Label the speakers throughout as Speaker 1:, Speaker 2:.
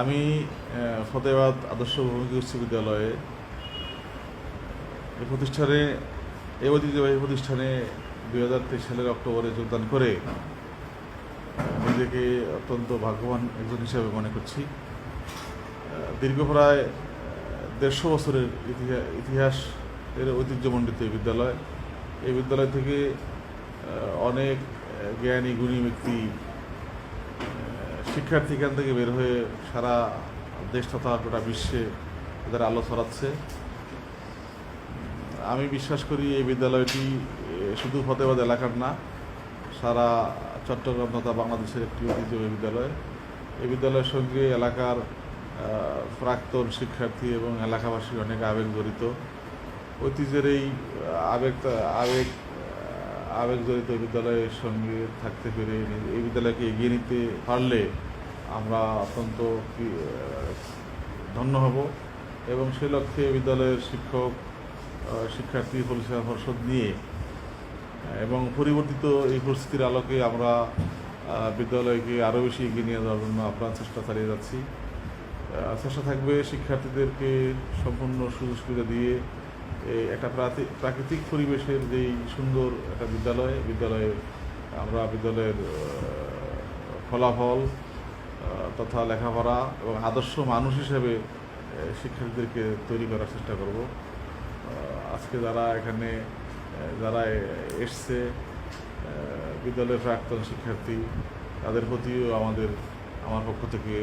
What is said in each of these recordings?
Speaker 1: আমি ফতেবাদ আদর্শ ভূমি উচ্চ বিদ্যালয়ে এই প্রতিষ্ঠানে, এই ঐতিহ্যবাহী প্রতিষ্ঠানে দুই হাজার তেইশ সালের অক্টোবরে যোগদান করে নিজেকে অত্যন্ত ভাগ্যবান একজন হিসাবে মনে করছি। দীর্ঘ প্রায় দেড়শো বছরের ইতিহাস এর ঐতিহ্যমণ্ডিত এই বিদ্যালয়। এই বিদ্যালয় থেকে অনেক জ্ঞানী গুণী ব্যক্তি আহ, শিক্ষার্থী এখান থেকে বের হয়ে সারা দেশ তথা গোটা বিশ্বে তাদের আলো ছড়াচ্ছে। আমি বিশ্বাস করি এই বিদ্যালয়টি শুধু ফতেবাদ এলাকার না সারা চট্টগ্রাম তথা বাংলাদেশের একটি ঐতিহ্যবাহী বিদ্যালয়। এই বিদ্যালয়ের সঙ্গে এলাকার প্রাক্তন শিক্ষার্থী এবং এলাকাবাসীর অনেক আবেগ জড়িত। ঐতিহ্যের এই আবেগ আবেগ আবেগ জড়িত বিদ্যালয়ের সঙ্গে থাকতে পেরে এই বিদ্যালয়কে এগিয়ে নিতে পারলে আমরা অত্যন্ত ধন্য হব এবং সেই লক্ষ্যে বিদ্যালয়ের শিক্ষক শিক্ষার্থী পরিষেবা পর্ষদ নিয়ে এবং পরিবর্তিত এই পরিস্থিতির আলোকে আমরা বিদ্যালয়কে আরও বেশি এগিয়ে নিয়ে যাওয়ার জন্য আপনার চেষ্টা চালিয়ে যাচ্ছি। চেষ্টা থাকবে শিক্ষার্থীদেরকে সম্পূর্ণ সুযোগ সুবিধা দিয়ে একটা প্রাকৃতিক পরিবেশের যেই সুন্দর একটা বিদ্যালয় বিদ্যালয়ে আমরা বিদ্যালয়ের ফলাফল তথা লেখাপড়া এবং আদর্শ মানুষ হিসেবে শিক্ষার্থীদেরকে তৈরি করার চেষ্টা করব। আজকে যারা এখানে যারা এসছে বিদ্যালয়ের প্রাক্তন শিক্ষার্থী, তাদের প্রতিও আমাদের, আমার পক্ষ থেকে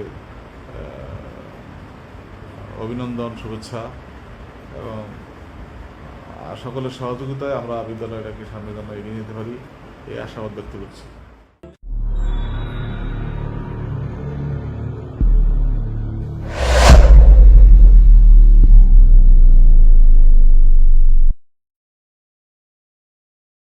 Speaker 1: অভিনন্দন, শুভেচ্ছা এবং সকলের সহযোগিতায় আমরা বিদ্যালয়টাকে সামনে যেন এগিয়ে নিতে পারি, এই আশাবাদ ব্যক্ত করছি।